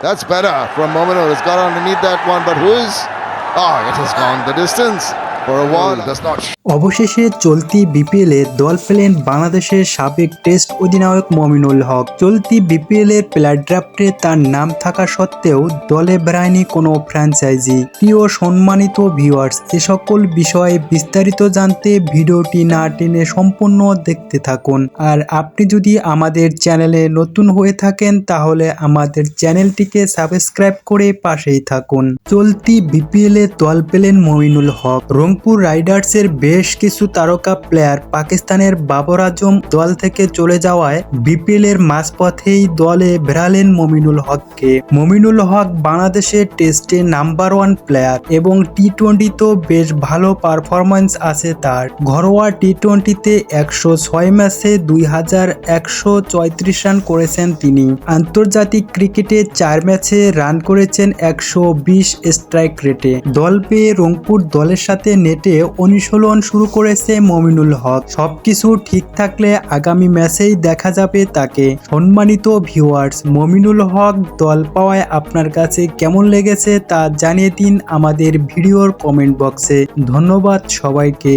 That's better from Momino. It's got underneath that one, but who is? Oh, it has gone the distance for a while. Does not অবশেষে চলতি BPL দল পেলেন বাংলাদেশের সাবেক test অধিনায়ক মমিনুল হক। চলতি BPL এর প্লেয়ার ড্রাফটে তার নাম থাকা সত্ত্বেও দলে বেড়ায়নি কোনো ফ্র্যাঞ্চাইজি। প্রিয় সম্মানিত ভিউয়ার্স, এ সকল বিষয়ে বিস্তারিত জানতে ভিডিওটি না টেনে সম্পূর্ণ দেখতে থাকুন। আর আপনি যদি আমাদের চ্যানেলে নতুন হয়ে থাকেন, তাহলে আমাদের চ্যানেলটিকে সাবস্ক্রাইব করে পাশেই থাকুন। চলতি বিপিএল দল পেলেন মমিনুল হক। রংপুর রাইডার্সের বেশ কিছু তারকা প্লেয়ার পাকিস্তানের বাবর আজম দল থেকে চলে যাওয়ায় বিপিএল এর মাঝপথেই দলে বেড়ালেন মমিনুল হককে। মমিনুল হক বাংলাদেশের টেস্টে নাম্বার ওয়ান প্লেয়ার এবং টি টোয়েন্টিতেও বেশ ভালো পারফরম্যান্স আছে তার। ঘরোয়া টি টোয়েন্টিতে একশো ছয় ম্যাচে দুই হাজার একশো চৌত্রিশ রান করেছেন তিনি। আন্তর্জাতিক ক্রিকেটে চার ম্যাচে রান করেছেন একশো বিশ স্ট্রাইক রেটে দল পেয়ে রংপুর দলের সাথে নেটে অনুশীলন শুরু করেছে মমিনুল হক। সবকিছু ঠিক থাকলে আগামী ম্যাচেই দেখা যাবে তাকে। সম্মানিত ভিউয়ার্স, মমিনুল হক দল পাওয়ায় আপনার কাছে কেমন লেগেছে তা জানিয়ে দিন আমাদের ভিডিওর কমেন্ট বক্সে। ধন্যবাদ সবাইকে।